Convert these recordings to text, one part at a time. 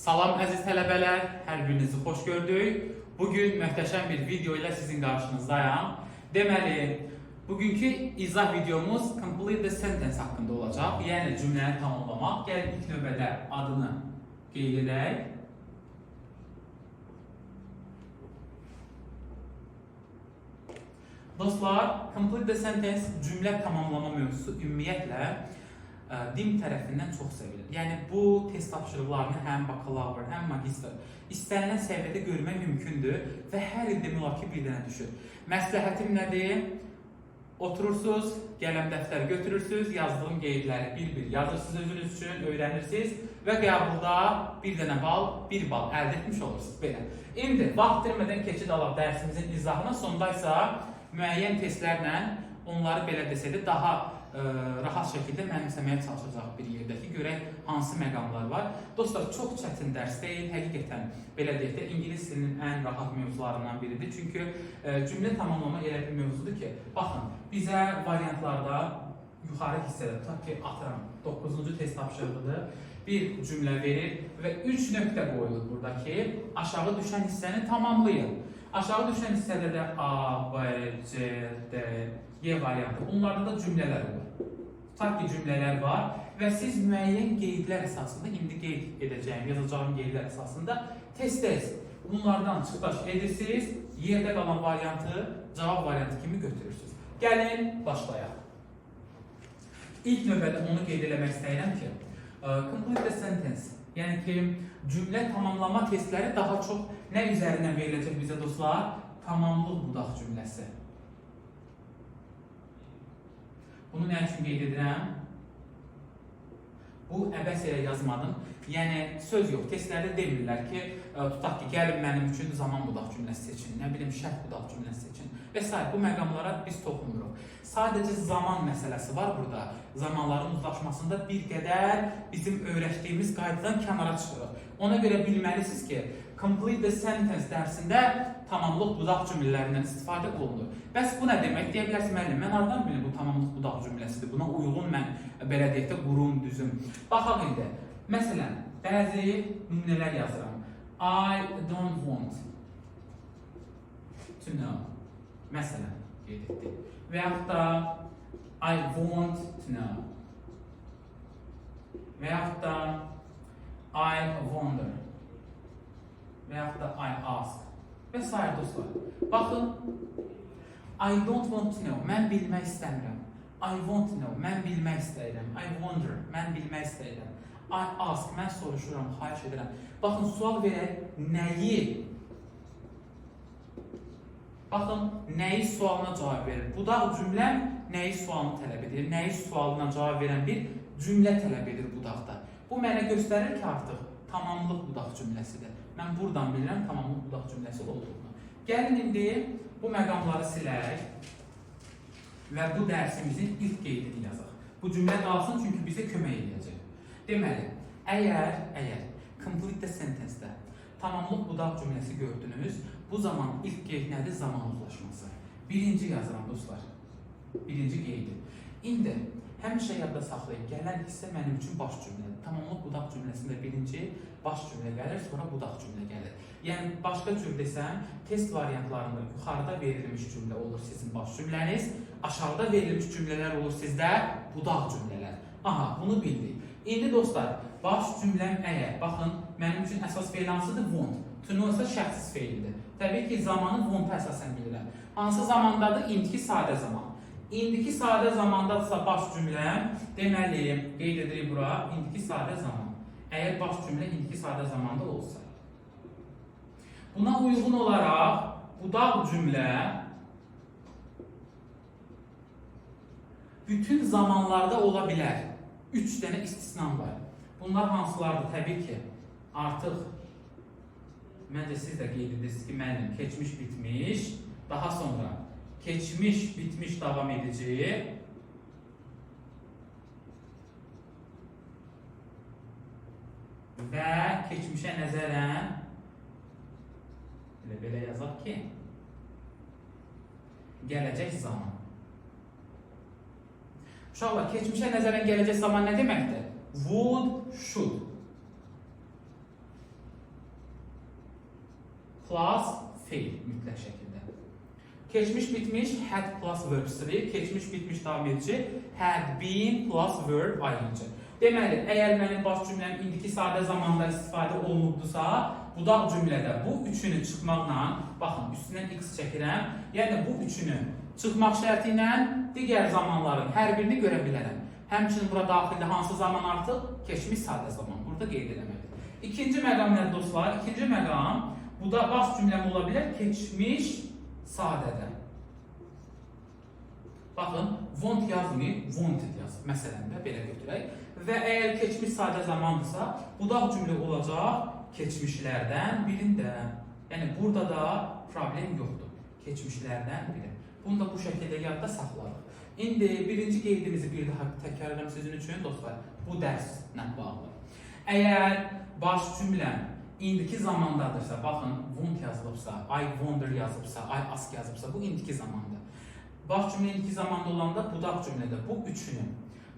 Salam əziz tələbələr, hər birinizi xoş gördük. Bugün möhtəşəm bir video ilə sizin qarşınızdayam. Deməli, bugünkü izah videomuz complete the sentence haqqında olacaq. Yəni cümləni tamamlamaq. Gəlin ilk növbədə adını qeyd edək. Dostlar, complete the sentence cümlə tamamlama mövzusu ümumiyyətlə DİM tərəfindən çox sevilir. Yəni bu test tapşırıqlarını həm bakalavr, həm magistr istənilən səviyyədə görmək mümkündür və hər il demək olar ki, bir dənə düşür. Məsləhətim nədir? Oturursunuz, qələm dəftər götürürsünüz, yazdığım qeydləri bir-bir yazırsınız özünüz üçün, öyrənirsiniz və qəbulda bir dənə bal, bir bal əldə etmiş olursunuz belə. İndi vaxt itirmədən keçid alaq dərsimizin izahına, sonda isə müəyyən testlərlə onları belə desək də daha ə, rahat şəkildə mənimsəməyə çalışacaq bir yerdə ki, görək hansı məqamlar var. Dostlar, çox çətin dərs deyil. Həqiqətən belə deyək də ingilis dilinin ən rahat mövzularından biridir. Çünki ə, cümlə tamamlama elə bir mövzudur ki, baxın, bizə variantlarda yuxarı hissədə tutaq ki, atıram 9-cu test tapşırığıdır. Bir cümlə verir və 3 nöqtə qoyulur burada ki, aşağı düşən hissəni tamamlayın. Aşağı düşən hissədə də A, B, C, D, Y variantı. Bunlarda da cümlələr olur. Tutaq ki, cümlələr var və siz müəyyən qeydlər əsasında, indi qeyd edəcəyim, yazacağım qeydlər əsasında tez-tez bunlardan çıxış edirsiniz, yerdə qalan variantı cavab variantı kimi götürürsünüz. Gəlin, başlayaq. İlk növbədə onu qeyd eləmək istəyirəm ki, ə, complete the sentence, yəni ki, cümlə tamamlama testləri daha çox nə üzərindən veriləcək bizə dostlar? Tamamlıq budaq cümləsi. Bunu nə üçün qeyd edirəm? Bu əbəs elə yazmadım. Yəni söz yox, testlərdə demirlər ki, ə, tutaq ki, gəlin mənim üçün zaman budaq cümləsi seçin, nə bilim şərt budaq cümləsi seçin və s. bu məqamlara biz toxunmuruq. Sadəcə zaman məsələsi var burada. Zamanların uzlaşmasında bir qədər bizim öyrəşdiyimiz qaydadan kənara çıxırıq. Ona görə bilməlisiniz ki, complete the sentence dərsində tamamlıq budaq cümlələrindən istifadə olunur. Bəs bu nə demək? Deyə bilərsiniz müəllim, mən hardan bilim bu tamamlıq budaq cümləsidir? Buna uyğun mən belə deyək də qurum, düzüm. Baxaq indi. Məsələn, bəzi nümunələr yazıram. I don't want to know. Məsələn, qeyd etdik. Və yaxud da I want to know. Və yaxud da I wonder. Və yaxud da I ask. S. dostlar. Baxın, I don't want to know. Mən bilmək istəmirəm. I want to know. Mən bilmək istəyirəm. I wonder. Mən bilmək istəyirəm. I ask. Mən soruşuram, xahiş edirəm. Baxın, sual verək. Nəyi? Baxın, nəyi sualına cavab verir. Budaq cümləm nəyi sualını tələb edir? Nəyi sualına cavab verən bir cümlə tələb edir budaqda. Bu mənə göstərir ki, artıq tamamlıq budaq cümləsidir. Mən buradan bilirəm tamamlıq budaq cümləsi olduğunu. Gəlin indi bu məqamları silək və bu dərsimizin ilk qeydini yazaq. Bu cümlə qalsın çünki bizə kömək edəcək. Deməli, əgər, əgər complete the sentence-də tamamlıq budaq cümləsi gördünüz, bu zaman ilk qeyd nədir? Zaman uzlaşması. Birinci yazıram dostlar. Birinci qeydi. İndi həmişə yadda saxlayın. Gələn hissə mənim üçün baş cümlədir. Tamamlıq budaq cümləsində birinci baş cümlə gəlir, sonra budaq cümlə gəlir. Yəni başqa cür desəm, test variantlarında yuxarıda verilmiş cümlə olur sizin baş cümləniz, aşağıda verilmiş cümlələr olur sizdə budaq cümlələr. Aha, bunu bildik. İndi dostlar, baş cümləm əgər, baxın, mənim üçün əsas feil hansıdır? Want. To know isə şəxsiz feildir. Təbii ki, zamanı want-a əsasən bilirəm. Hansı zamandadır? İndiki sadə zaman. İndiki sadə zamandadırsa baş cümləm, deməli, qeyd edirik bura, indiki sadə zaman. Əgər baş cümlə indiki sadə zamanda olsa. Buna uyğun olaraq budaq cümlə bütün zamanlarda ola bilər. 3 dənə istisnam var. Bunlar hansılardır? Təbii ki, artıq məncə siz də qeyd edirsiniz ki, müəllim keçmiş bitmiş, daha sonra keçmiş bitmiş davam edici və keçmişə nəzərən elə belə yazaq ki, gələcək zaman. Uşaqlar, keçmişə nəzərən gələcək zaman nə deməkdir? Would, should. plus fail mütləq şəkildə. Keçmiş bitmiş had plus verb 3, keçmiş bitmiş davam had been plus verb ing. Deməli, əgər mənim baş cümləm indiki sadə zamanda istifadə olunubdusa, budaq cümlədə bu üçünü çıxmaqla, baxın, üstündən x çəkirəm. Yəni bu üçünü çıxmaq şərti ilə digər zamanların hər birini görə bilərəm. Həmçinin bura daxildə hansı zaman artıq? Keçmiş sadə zaman. Burada qeyd eləməliyik. İkinci məqam nədir dostlar? İkinci məqam, bu da baş cümləm ola bilər keçmiş sadədə. Baxın, want yazmayıb, wanted yaz. Məsələn də belə götürək. Və əgər keçmiş sadə zamandırsa, budaq cümlə olacaq keçmişlərdən birində. Yəni burada da problem yoxdur. Keçmişlərdən biri. Bunu da bu şəkildə yadda saxlarıq. İndi birinci qeydimizi bir daha təkrarladım sizin üçün dostlar. Bu dərslə bağlı. Əgər baş cümləm indiki zamandadırsa, baxın, want yazılıbsa, I wonder yazıbsa, I ask yazıbsa, bu indiki zamanda. Baş cümlə indiki zamanda olanda budaq cümlədə bu üçünü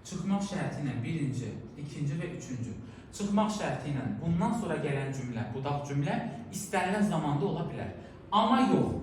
çıxmaq şərti ilə birinci, ikinci və üçüncü çıxmaq şərti ilə bundan sonra gələn cümlə, budaq cümlə istənilən zamanda ola bilər. Amma yox,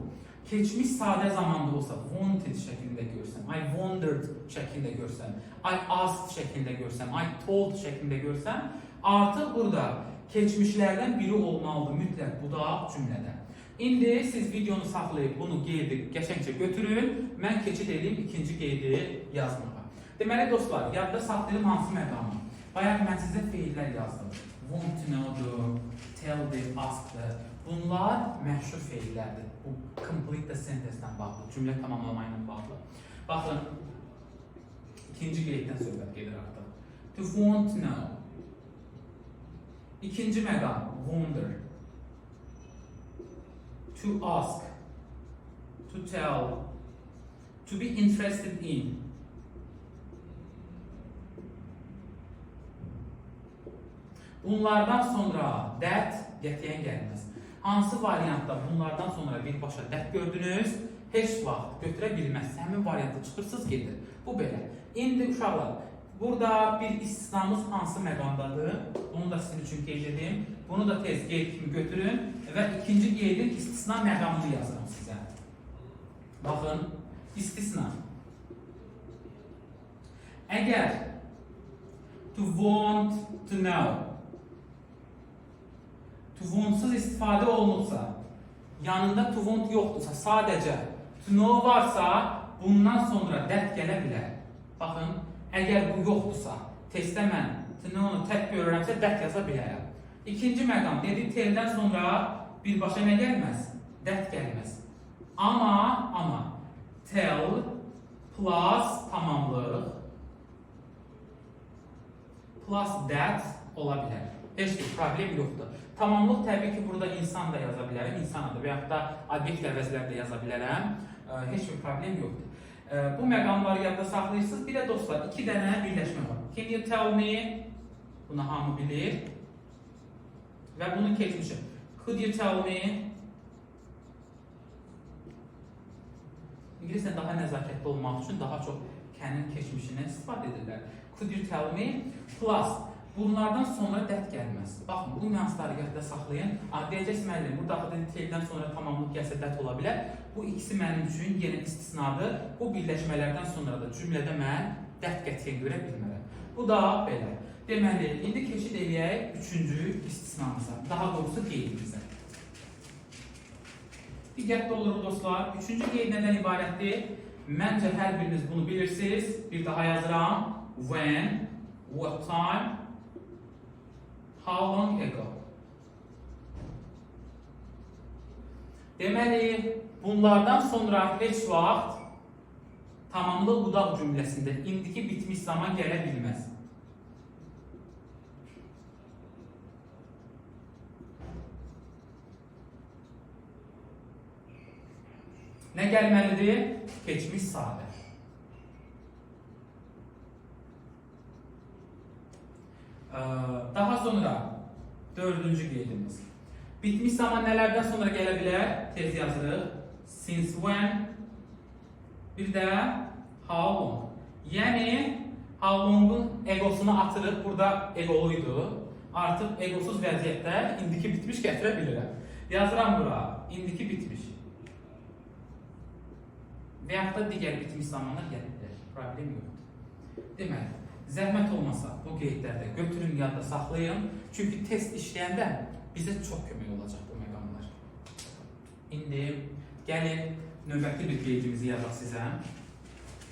keçmiş sadə zamanda olsa, wanted şəklində görsəm, I wondered şəklində görsəm, I asked şəklində görsəm, I told şəklində görsəm, artıq burada keçmişlərdən biri olmalıdır mütləq budaq cümlədə. İndi siz videonu saxlayıb bunu qeydi qəşəngcə götürün, mən keçid edeyim ikinci qeydi yazmağa. Deməli dostlar, yadda saxlayın hansı məqamı? Bayaq mən sizə feillər yazdım. Want to know-dur, tell-dir, ask-dır. Bunlar məşhur feillərdir. Bu complete the sentence-dən bağlı, cümlə tamamlama ilə bağlı. Baxın, ikinci qeyddən söhbət gedir artıq. To want to know. İkinci məqam, wonder. To ask. To tell. To be interested in. Bunlardan sonra that qətiyyən gəlməz. Hansı variantda bunlardan sonra birbaşa that gördünüz, heç vaxt götürə bilməz. Həmin variantda çıxırsınız gedir. Bu belə. İndi uşaqlar, burada bir istisnamız hansı məqamdadır? Onu da sizin üçün qeyd edim. Bunu da tez qeyd kimi götürün və ikinci qeydin istisna məqamını yazıram sizə. Baxın, istisna. Əgər to want to know to wantsız istifadə olunursa, yanında to want yoxdursa, sadəcə to know varsa, bundan sonra that gələ bilər. Baxın, əgər bu yoxdursa, testdə mən know-nu tək görürəmsə, that yaza bilərəm. İkinci məqam, dedi teldən sonra birbaşa nə gəlməz? That gəlməz. Amma, amma, tell plus tamamlıq plus that ola bilər. Heç bir problem yoxdur. Tamamlıq təbii ki, burada insan da yaza bilərəm, insan adı və yaxud da obyekt əvəzləri də yaza bilərəm. Heç bir problem yoxdur. Ə, Bu məqamları yadda saxlayırsınız. Bir də dostlar, iki dənə birləşmə var. Can you tell me? Bunu hamı bilir. Və bunun keçmişi. Could you tell me? İngiliscə daha nəzakətli olmaq üçün daha çox kənin keçmişindən istifadə edirlər. Could you tell me? Plus, bunlardan sonra dət gəlməz. Baxın, bu nüansları yadda saxlayın. Deyəcəksiniz müəllim, burada axı teldən sonra tamamlıq gəlsə dət ola bilər. Bu ikisi mənim üçün yenə istisnadır. Bu birləşmələrdən sonra da cümlədə mən dət qətiyyən görə bilmərəm. Bu da belə. Deməli, indi keçid eləyək üçüncü istisnamıza, daha doğrusu qeydimizə. Diqqətli oluruz dostlar. Üçüncü qeyd nədən ibarətdir? Məncə hər biriniz bunu bilirsiniz. Bir daha yazıram. When, what time, how long ago. Deməli, bunlardan sonra heç vaxt tamamlıq budaq cümləsində indiki bitmiş zaman gələ bilməz. Nə gəlməlidir? Keçmiş sadə. Daha sonra dördüncü qeydimiz. Bitmiş zaman nələrdən sonra gələ bilər? Tez yazırıq. Since when? Bir də how long? Yəni how long'un egosunu atırıq. Burada egoluydu. Artıq egosuz vəziyyətdə indiki bitmiş gətirə bilirəm. Yazıram bura. İndiki bitmiş. Və yaxud da digər bitmiş zamanlar gələ bilər. Problem yoxdur. Deməli, zəhmət olmasa bu qeydləri götürün yadda saxlayın. Çünki test işləyəndə bizə çox kömək olacaq bu məqamlar. İndi gəlin növbəti bir qeydimizi yazaq sizə.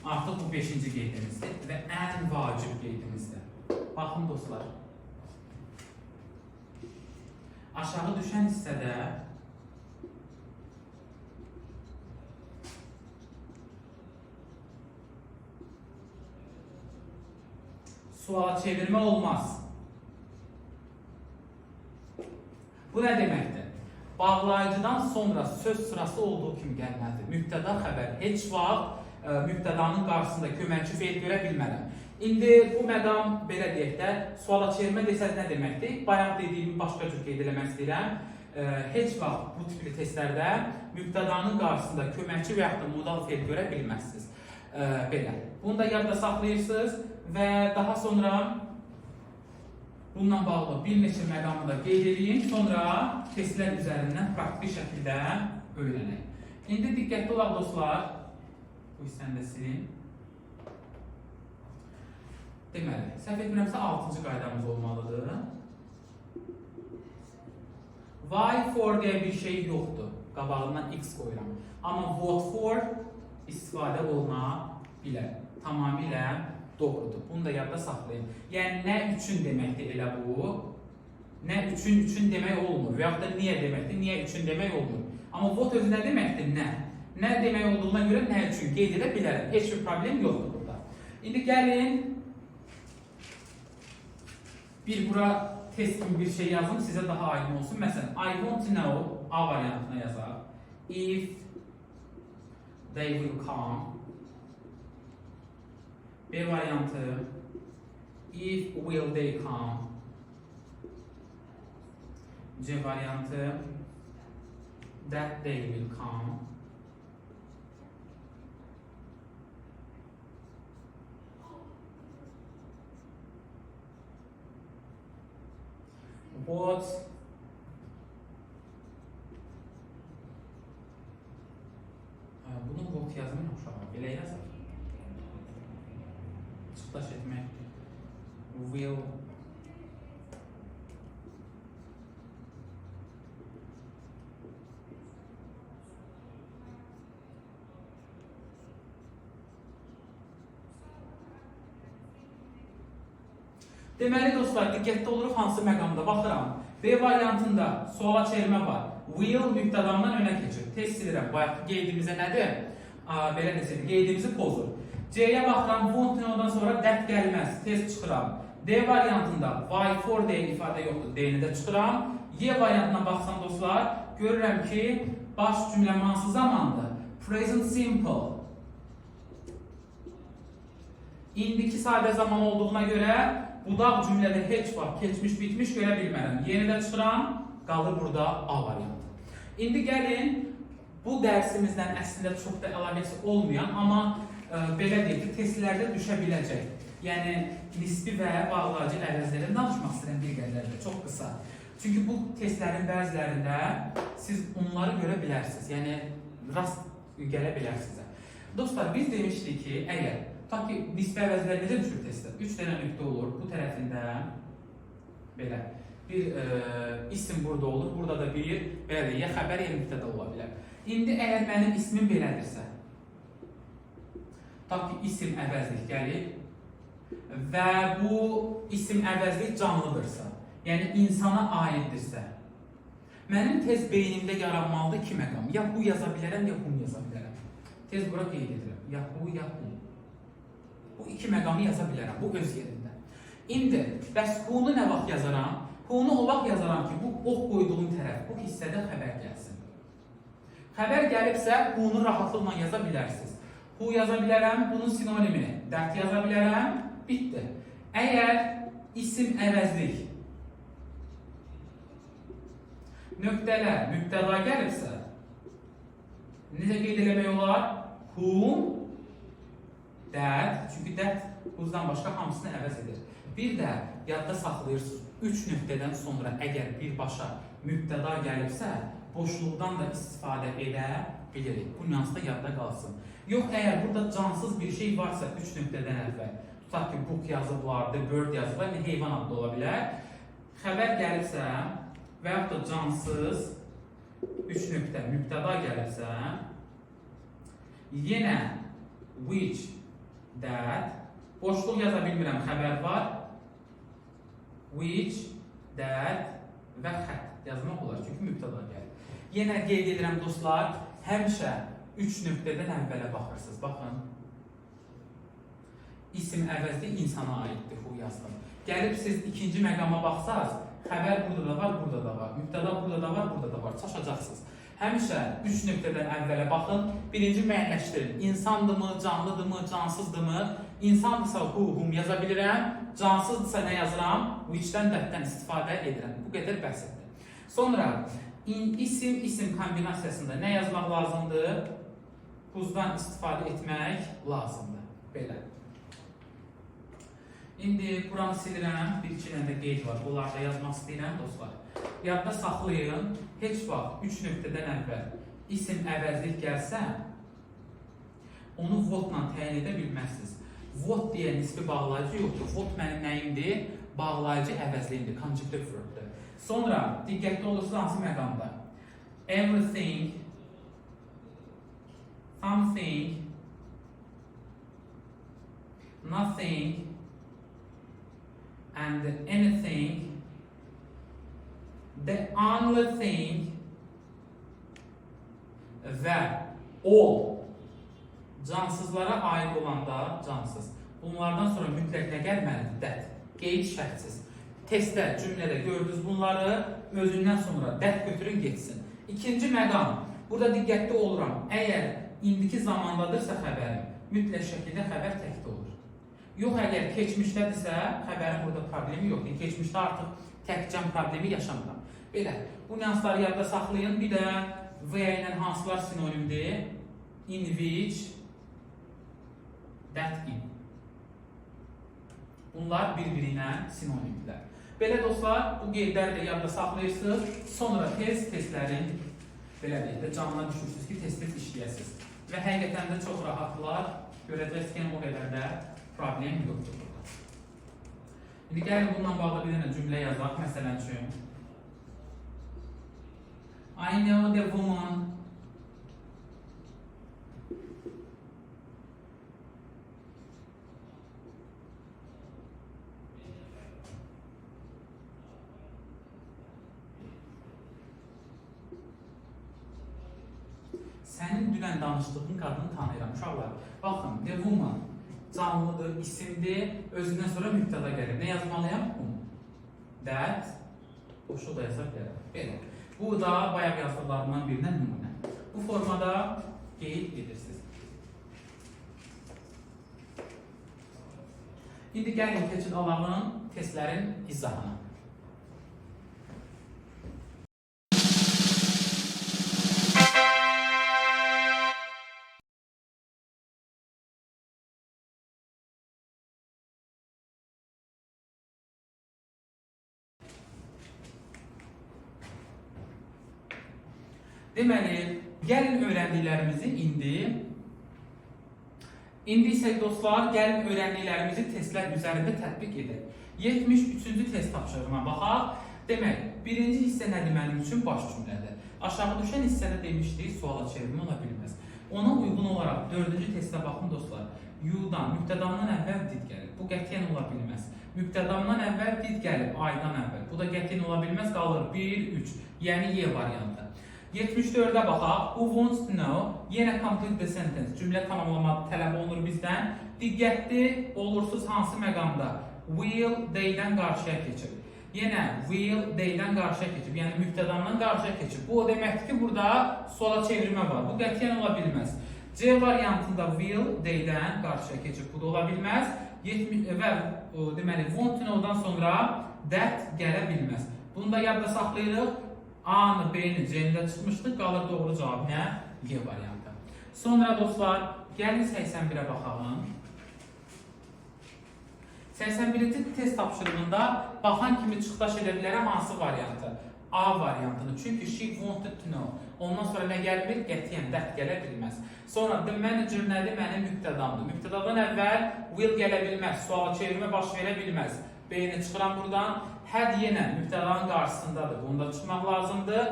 Artıq bu 5-ci qeydimizdir və ən vacib qeydimizdir. Baxın dostlar. Aşağı düşən hissədə suala çevirme olmaz. Bu ne demektir? Bağlayıcıdan sonra söz sırası olduğu kimi gəlməlidir. Mübtəda xəbər heç vaxt e, mübtədanın qarşısında köməkçi feil görə bilmərəm. İndi bu məqam belə deyək də, suala çevirmə desəz nə deməkdir? Bayaq dediyimi başqa cür qeyd eləmək istəyirəm. E, heç vaxt bu tipli testlərdə mübtədanın qarşısında köməkçi və yaxud da modal feil görə bilməzsiniz. E, belə. Bunu da yadda saxlayırsınız və daha sonra bununla bağlı bir neçə məqamı da qeyd edeyim, sonra testlər üzərindən praktik şəkildə öyrənək. İndi diqqətli olaq dostlar. Bu hissəni də silin. Deməli, səhv etmirəmsə 6-cı qaydamız olmalıdır. Why for deyə bir şey yoxdur. Qabağından x qoyuram. Amma what for istifadə oluna bilər. Tamamilə doğrudur. Bunu da yadda saxlayın. Yəni nə üçün deməkdir elə bu? Nə üçün üçün demək olmur və yaxud da niyə deməkdir? Niyə üçün demək olmur. Amma what özü nə deməkdir? Nə? Nə demək olduğuna görə nə üçün qeyd edə bilərəm. Heç bir problem yoxdur burada. İndi gəlin bir bura test kimi bir şey yazım sizə daha aydın olsun. Məsələn, I want to know A variantına yazaq. If they will come B variantı if will they come C variantı that they will come what Ha, Bunun what yazmıyor uşağa. Belə yazar. Çıxdaş etmək will Deməli dostlar, diqqətli oluruq hansı məqamda baxıram. B variantında suala çevirmə var. Will mübtədamdan önə keçir. Test edirəm. Bayaq qeydimizə nədir? Aa, belə desək, qeydimizi pozur. C-yə baxıram, want to-dan sonra that gəlməz. Test çıxıram. D variantında why for deyə ifadə yoxdur. D-ni də çıxıram. Y variantına baxsam dostlar, görürəm ki, baş cümlə hansı zamandır? Present simple. İndiki sadə zaman olduğuna görə budaq cümlədə heç vaxt keçmiş bitmiş görə bilmərəm. Yeni də çıxıram, qalır burada A variantı. İndi gəlin bu dərsimizdən əslində çox da əlaqəsi olmayan, amma belə deyək ki, testlərdə düşə biləcək. Yəni nisbi və bağlayıcı əvəzlərdən danışmaq istəyirəm bir qədər də, çox qısa. Çünki bu testlərin bəzilərində siz onları görə bilərsiniz. Yəni rast gələ bilər sizə. Dostlar, biz demişdik ki, əgər Ta ki, nisbi əvəzlər necə düşür testdə? 3 dənə nöqtə olur bu tərəfində belə bir e, isim burada olur, burada da bir belə deyək, ya xəbər ya nöqtədə ola bilər. İndi əgər mənim ismim belədirsə, ta ki, isim əvəzlik gəlir və bu isim əvəzlik canlıdırsa, yəni insana aiddirsə, mənim tez beynimdə yaranmalıdır iki məqam. Ya bu yaza bilərəm, ya bunu yaza bilərəm. Tez bura qeyd edirəm. Ya bu, ya bu. Bu iki məqamı yaza bilərəm, bu öz yerində. İndi, bəs hunu nə vaxt yazaram? Hunu o vaxt yazaram ki, bu ox qoyduğum tərəf, bu hissədə xəbər gəlsin. Xəbər gəlibsə, hunu rahatlıqla yaza bilərsiniz. Hu yaza bilərəm, bunun sinonimini, dət yaza bilərəm, bitdi. Əgər isim əvəzlik, nöqtələr, mübtəda gəlibsə, necə qeyd eləmək olar? Whom that, çünki that buzdan başqa hamısını əvəz edir. Bir də yadda saxlayırsınız, 3 nöqtədən sonra əgər birbaşa mübtəda gəlibsə, boşluqdan da istifadə edə bilirik. Bu nüans da yadda qalsın. Yox, əgər burada cansız bir şey varsa 3 nöqtədən əvvəl, tutaq ki, book yazıblar, the bird yazıblar, yəni heyvan adlı ola bilər. Xəbər gəlibsə və yaxud da cansız 3 nöqtə mübtəda gəlibsə, yenə which, that, boşluq yaza bilmirəm, xəbər var, which, that və xət yazmaq olar çünki mübtəda gəlir. Yenə qeyd edirəm dostlar, həmişə 3 nöqtədən əvvələ baxırsınız. Baxın. İsim əvəzli insana aiddir bu yazdım. Gəlib siz ikinci məqama baxsaz, xəbər burada da var, burada da var. Mübtəda burada da var, burada da var. Çaşacaqsınız. Həmişə 3 nöqtədən əvvələ baxın. Birinci müəyyənləşdirin. İnsandırmı, canlıdırmı, cansızdırmı? İnsandırsa who, whom yaza bilirəm. Cansızdırsa nə yazıram? Which-dən, that-dən istifadə edirəm. Bu qədər bəsitdir. Sonra in, isim isim kombinasiyasında nə yazmaq lazımdır? Who's-dan istifadə etmək lazımdır. Belə. İndi buranı silirəm. Bir iki dənə də qeyd var. Bunları da yazmaq istəyirəm dostlar. Yadda saxlayın. Heç vaxt 3 nöqtədən əvvəl isim əvəzlik gəlsə, onu votla təyin edə bilməzsiniz. Vot deyə nisbi bağlayıcı yoxdur. Vot mənim nəyimdir? Bağlayıcı əvəzliyimdir. Conjunctive verbdir. Sonra diqqətli olursunuz hansı məqamda? Everything, something, nothing, and anything, the only thing və all cansızlara aid olanda cansız. Bunlardan sonra mütləq nə gəlməlidir? That. Qeyd şərtsiz. Testdə, cümlədə gördünüz bunları, özündən sonra that götürün getsin. İkinci məqam. Burada diqqətli oluram. Əgər indiki zamandadırsa xəbərim, mütləq şəkildə xəbər təkdə olur. Yox, əgər keçmişdədirsə, xəbərin burada problemi yoxdur. Keçmişdə artıq təkcəm problemi yaşamıram. Belə, bu nüansları yadda saxlayın. Bir də V ilə hansılar sinonimdir? In which, that in. Bunlar bir-biri ilə sinonimdirlər. Belə dostlar, bu qeydləri də yadda saxlayırsınız. Sonra test testlərin belə deyək də canına düşürsünüz ki, test-test işləyəsiniz. Və həqiqətən də rahatlar. Görəcəksiniz ki, o qədər də problem yoxdur burada. İndi gəlin bununla bağlı bir dənə cümlə yazaq. Məsələn üçün, I know the woman Danışdığın qadını tanıyıram uşaqlar. Baxın, the woman canlıdır, isimdir, özündən sonra mübtəda gəlir. Nə yazmalıyam? Whom. That boşluq da yazaq gəlir. Belə. Bu da bayaq yazdıqlarımdan birindən nümunə. Bu formada qeyd edirsiniz. İndi gəlin keçid alağın testlərin izahına. Deməli, gəlin öyrəndiklərimizi indi İndi isə dostlar, gəlin öyrəndiklərimizi testlər üzərində tətbiq edək. 73-cü test tapşırığına baxaq. Demək, birinci hissə nədir mənim üçün? Baş cümlədir. Aşağı düşən hissədə demişdik, suala çevirmə ola bilməz. Ona uyğun olaraq dördüncü testə baxın dostlar. You-dan, mübtədamdan əvvəl did gəlir. Bu qətiyyən ola bilməz. Mübtədamdan əvvəl did gəlir, aydan əvvəl. Bu da qətiyyən ola bilməz, qalır 1, 3. Yəni Y variantı. 74-ə baxaq. Who wants to know? Yenə complete the sentence. Cümlə tamamlama tələb olunur bizdən. Diqqətli olursunuz hansı məqamda? Will they-dən qarşıya keçir. Yenə will they-dən qarşıya keçib. Yəni mübtədamdan qarşıya keçib. Bu o deməkdir ki, burada sola çevirmə var. Bu qətiyyən ola bilməz. C variantında will they-dən qarşıya keçib. Bu da ola bilməz. 70 və deməli want to know-dan sonra that gələ bilməz. Bunu da yadda saxlayırıq. A-nı, B-ni, C-ni də çıxmışdı. Qalır doğru cavab nə? Y variantı. Sonra dostlar, gəlin 81-ə baxalım. 81-ci test tapşırığında baxan kimi çıxdaş edə bilərəm hansı variantı? A variantını. Çünki she wanted to know. Ondan sonra nə gəlmir? Qətiyyən dət gələ bilməz. Sonra the manager nədir? Mənim mübtədamdır. Mübtədadan əvvəl will gələ bilməz. Suala çevirmə baş verə bilməz. B-ni çıxıram buradan. Had yenə mübtədanın qarşısındadır. Bunda çıxmaq lazımdır.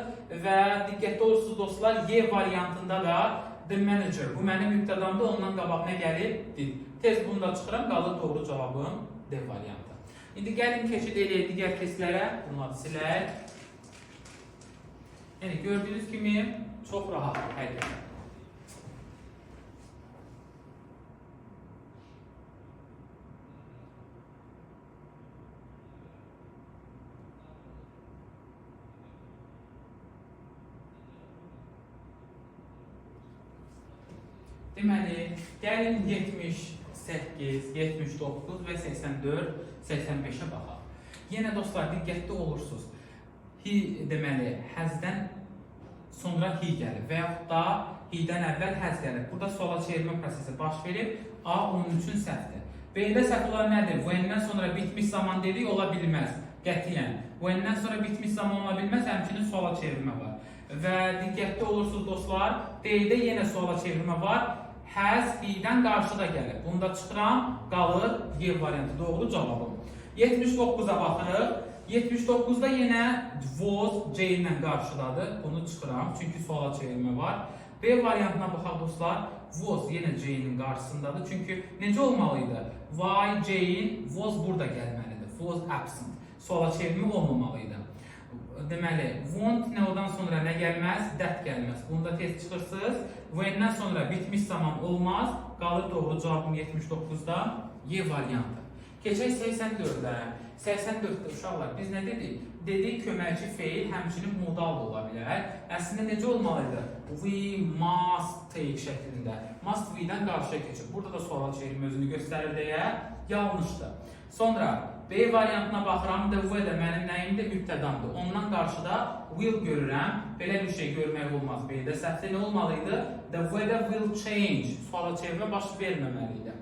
Və diqqətli olursunuz dostlar, Y variantında da the manager. Bu mənim mübtədamdır. Ondan qabaq nə gəlir? Did. Tez bunu da çıxıram. Qalır doğru cavabım D variantı. İndi gəlin keçid edək digər testlərə. Bunları silək. Yəni gördüyünüz kimi çox rahat həll Deməli, gəlin 78, 79 və 84, 85-ə baxaq. Yenə dostlar diqqətli olursunuz. Hi deməli, həzdən sonra hi gəlir və yaxud da hi-dən əvvəl həz gəlir. Burada suala çevirmə prosesi baş verib. A onun üçün səhvdir. B-də səhv olan nədir? When-dən sonra bitmiş zaman dedik ola bilməz. Qətiyyən. When-dən sonra bitmiş zaman ola bilməz, həmçinin suala çevirmə var. Və diqqətli olursunuz dostlar, D-də yenə suala çevirmə var. Has hi-dən qarşıda gəlir. Bunda çıxıram, qalır Y variantı doğru cavabım. 79-a baxırıq. 79-da yenə was C ilə qarşıdadır. Bunu çıxıram çünki suala çevirmə var. B variantına baxaq dostlar. Was yenə C-nin qarşısındadır. Çünki necə olmalı idi? Why C-in was burada gəlməlidir. Was absent. Suala çevirmə olmamalı idi. Deməli, want nə gəlməz? That gəlməz. Bunda tez çıxırsınız. When-dən sonra bitmiş zaman olmaz. Qalır doğru cavabım 79-da Y variantı. Keçək 84-də. 84-də uşaqlar biz nə dedik? Dedik köməkçi feil həmçinin modal da ola bilər. Əslində necə olmalı idi? We must take şəklində. Must we-dən qarşıya. Burada da suala çevirmə özünü göstərir deyə yanlışdır. Sonra B variantına baxıram. The way də mənim nəyimdir? Mübtədamdır. Ondan qarşıda will görürəm. Belə bir şey görmək olmaz. B-də səhvdə nə olmalı idi? The weather will change. Suala çevirmə baş verməməli idi.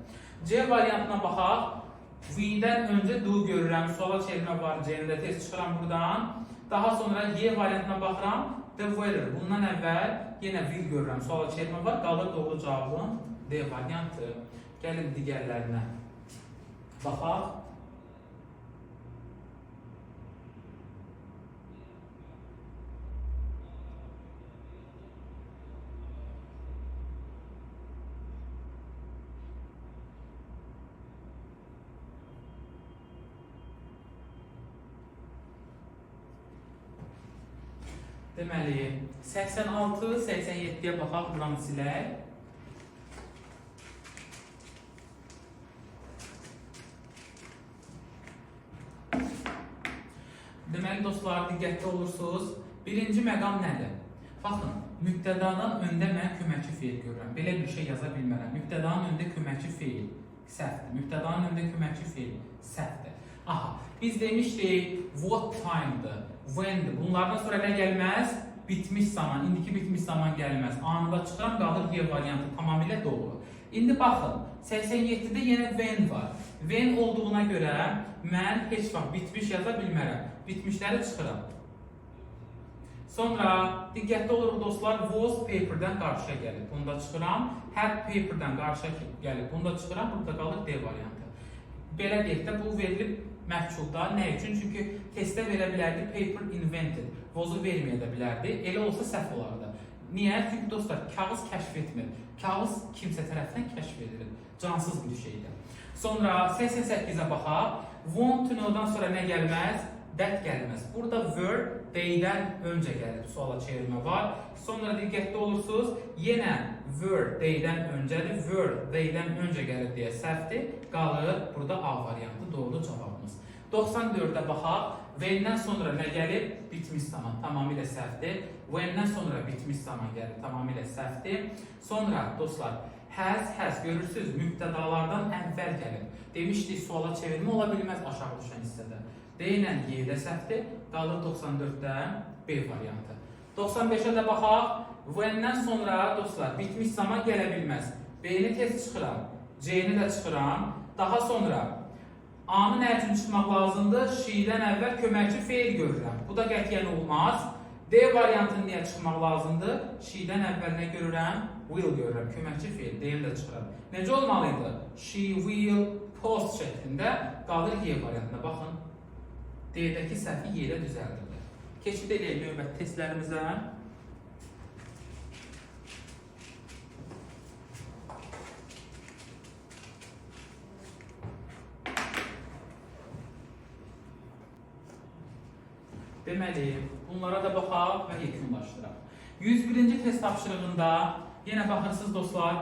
C variantına baxaq. V-dən öncə do görürəm, suala çevirmə var, C-ni də tez çıxıram buradan. Daha sonra Y variantına baxıram, the weather. Bundan əvvəl yenə will görürəm, suala çevirmə var, qalır doğru cavabım D variantı. Gəlin digərlərinə baxaq. Deməli, 86, 87-yə baxaq, buranı silək. Deməli dostlar, diqqətli olursunuz. Birinci məqam nədir? Baxın, mübtədanın öndə mən köməkçi feil görürəm. Belə bir şey yaza bilmərəm. Mübtədanın öndə köməkçi feil səhvdir. Mübtədanın öndə köməkçi feil səhvdir. Aha, biz demişdik what time'dır, when'dir. Bunlardan sonra nə gəlməz? Bitmiş zaman, indiki bitmiş zaman gəlməz. Anında çıxıram, qalır Y variantı tamamilə doğru. İndi baxın, 87-də yenə when var. When olduğuna görə mən heç vaxt bitmiş yaza bilmərəm. Bitmişləri çıxıram. Sonra diqqətli oluruq dostlar, was paper-dən qarşıya gəlir. Bunda çıxıram. Had paper-dən qarşıya gəlir. Bunda çıxıram, burada qalır D variantı. Belə deyək də bu verilib məhculda. Nə üçün? Çünki testdə verə bilərdi paper invented. Was-u verməyə də bilərdi. Elə olsa səhv olardı. Niyə? Çünki dostlar, kağız kəşf etmir. Kağız kimsə tərəfindən kəşf edilir. Cansız bir şeydir. Sonra 88-ə baxaq. Want to know-dan sonra nə gəlməz? That gəlməz. Burada were they-dən öncə gəlir. Suala çevirmə var. Sonra diqqətli olursunuz. Yenə were they-dən öncədir. Were they-dən öncə gəlir deyə səhvdir. Qalır burada A variantı doğru cavabımız. 94-də baxaq. When-dən sonra nə gəlir? Bitmiş zaman. Tamamilə səhvdir. When-dən sonra bitmiş zaman gəlir. Tamamilə səhvdir. Sonra dostlar, has, has görürsüz mübtədalardan əvvəl gəlir. Demişdik suala çevirmə ola bilməz aşağı düşən hissədə. D ilə Y-də səhvdir. Qalır 94-də B variantı. 95-ə də baxaq. When-dən sonra dostlar bitmiş zaman gələ bilməz. B-ni tez çıxıram. C-ni də çıxıram. Daha sonra A-nın nə üçün çıxmaq lazımdır? She-dən əvvəl köməkçi feil görürəm. Bu da qətiyyən olmaz. D variantının niyə çıxmaq lazımdır? She-dən əvvəl nə görürəm? Will görürəm. Köməkçi feil. D-ni də çıxıram. Necə olmalıydı? She will post şəklində qalır Y variantına. Baxın. D-dəki səhvi Y-də düzəldilir. Keçid eləyək növbəti testlərimizə. Deməli, bunlara da baxaq və yekunlaşdıraq. 101-ci test tapşırığında yenə baxırsınız dostlar,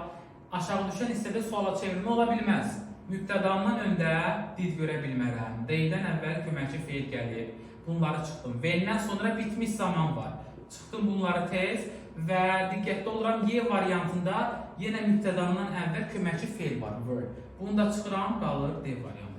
aşağı düşən hissədə suala çevirmə ola bilməz. Mübtədandan öndə did görə bilmərəm. D-dən əvvəl köməkçi feil gəlir. Bunları çıxdım. V-dən sonra bitmiş zaman var. Çıxdım bunları tez və diqqətli oluram Y variantında yenə mübtədandan əvvəl köməkçi feil var. Verb. Bunu da çıxıram, qalır D variantı.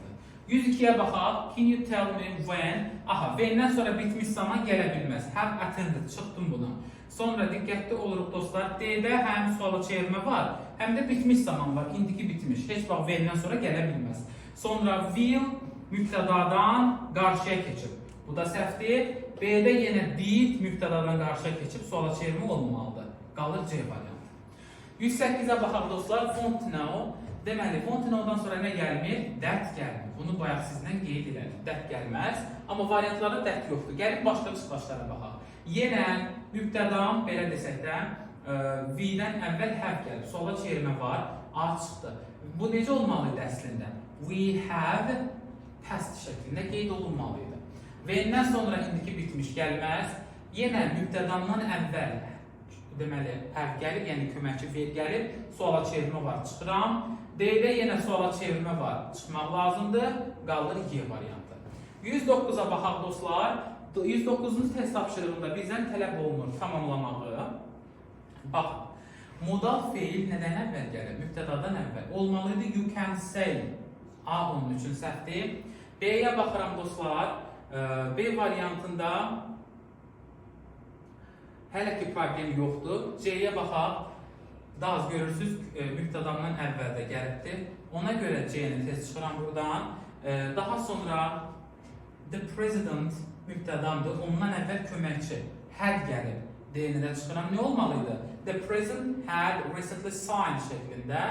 102-yə baxaq. Can you tell me when? Aha, when-dən sonra bitmiş zaman gələ bilməz. Have attended. Çıxdım buna. Sonra diqqətli oluruq dostlar. D-də həm suala çevirmə var, həm də bitmiş zaman var. İndiki bitmiş. Heç vaxt when-dən sonra gələ bilməz. Sonra will mübtədadan qarşıya keçib. Bu da səhvdir. B-də yenə did mübtədadan qarşıya keçib suala çevirmə olmamalıdır. Qalır C variantı. 108-ə baxaq dostlar. Want to know. Deməli, know-dan sonra nə gəlmir? That gəlmir. Bunu bayaq sizlə qeyd elədik. That gəlməz. Amma variantlarda that yoxdur. Gəlin başqa çıxışlara baxaq. Yenə mübtədam belə desək də ə, V-dən əvvəl have gəlib. Suala çevirmə var. A çıxdı. Bu necə olmalı idi əslində? We have past şəklində qeyd olunmalı idi. V-dən sonra indiki bitmiş gəlməz. Yenə mübtədamdan əvvəl deməli hərf gəlir, yəni köməkçi feil gəlir, suala çevirmə var, çıxıram. D-də yenə suala çevirmə var, çıxmaq lazımdır, qalır Y variantı. 109-a baxaq dostlar. 109-cu test tapşırığında bizdən tələb olunur tamamlamağı. Bax, modal feil nədən əvvəl gəlir? Mübtədadan əvvəl. Olmalıydı you can say. A onun üçün səhvdir. B-yə baxıram dostlar. B variantında Hələ ki problem yoxdur. C-yə baxaq. Daha az görürsüz, e, mübtədamdan əvvəldə gəlibdir. Ona görə C-ni tez çıxıram buradan. E, daha sonra the president mübtədamdır. Ondan əvvəl köməkçi had gəlib. D-ni də çıxıram. Nə olmalıydı? The president had recently signed şəklində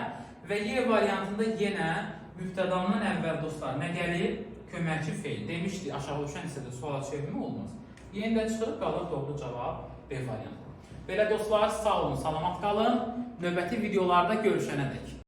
və Y variantında yenə mübtədamdan əvvəl dostlar nə gəlir? Köməkçi feil. Demişdik aşağı düşən hissədə suala çevirmə olmaz. Yeni də çıxırıb qalır doğru cavab B variantı. Belə dostlar, sağ olun, salamat qalın. Növbəti videolarda görüşənədək.